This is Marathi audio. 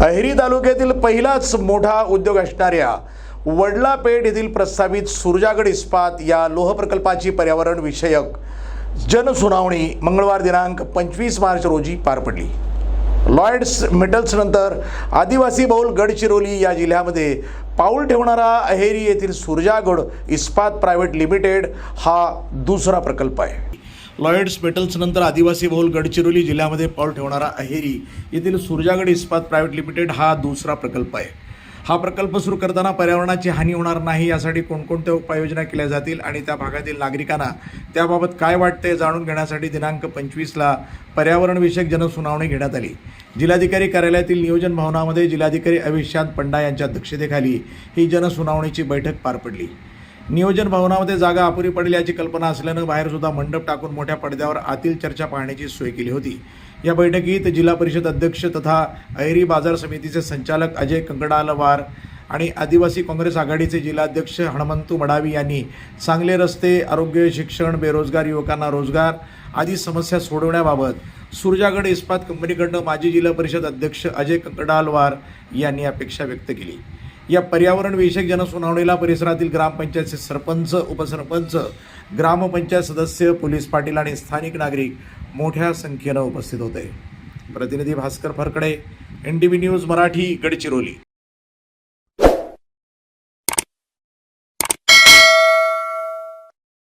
अहेरी तालुक्यातील पहिलाच मोठा उद्योग असणाऱ्या वडलापेठ येथील प्रस्तावित सुरजागड इस्पात या लोह प्रकल्पाची पर्यावरण विषयक जनसुनावणी मंगळवार दिनांक पंचवीस मार्च रोजी पार पडली. लॉयड्स मेटल्स नंतर आदिवासी बहुल गडचिरोली या जिल्ह्यामध्ये पाऊल ठेवणारा अहेरी येथील सुरजागड इस्पात प्रायव्हेट लिमिटेड हा दुसरा प्रकल्प आहे. लॉयड्स मेटल्सनंतर आदिवासी बहुल गडचिरोली जिल्ह्यामध्ये पाऊल ठेवणारा अहेरी. येथील सुरजागड इस्पात प्रायव्हेट लिमिटेड हा दुसरा प्रकल्प आहे. हा प्रकल्प सुरू करताना पर्यावरणाची हानी होणार नाही यासाठी कोणकोणत्या उपाययोजना केल्या जातील आणि त्या भागातील नागरिकांना त्याबाबत काय वाटते जाणून घेण्यासाठी दिनांक पंचवीसला पर्यावरणविषयक जनसुनावणी घेण्यात आली. जिल्हाधिकारी कार्यालयातील नियोजन भवनामध्ये जिल्हाधिकारी अविशांत पंडा यांच्या अध्यक्षतेखाली ही जनसुनावणीची बैठक पार पडली. नियोजन भवनामध्ये जागा अपुरी पडली याची कल्पना असल्यानं बाहेर सुद्धा मंडप टाकून मोठ्या पडद्यावर आतील चर्चा पाहण्याची सोय केली होती. या बैठकीत जिल्हा परिषद अध्यक्ष तथा अहेरी बाजार समितीचे संचालक अजय कंकडालवार आणि आदिवासी काँग्रेस आघाडीचे जिल्हाध्यक्ष हणमंतू मडावी यांनी चांगले रस्ते आरोग्य शिक्षण बेरोजगार युवकांना रोजगार आदी समस्या सोडवण्याबाबत सुरजागड इस्पात कंपनीकडनं माजी जिल्हा परिषद अध्यक्ष अजय कंकडालवार यांनी अपेक्षा व्यक्त केली. या पर्यावरणविषयक जनसुनावणीला परिसरातील ग्रामपंचायतचे सरपंच उपसरपंच ग्रामपंचायत सदस्य पोलीस पाटील आणि स्थानिक नागरिक मोठ्या संख्येनं उपस्थित होते. प्रतिनिधी Bhaskar Farkade N T V news Marathi Gadchiroli.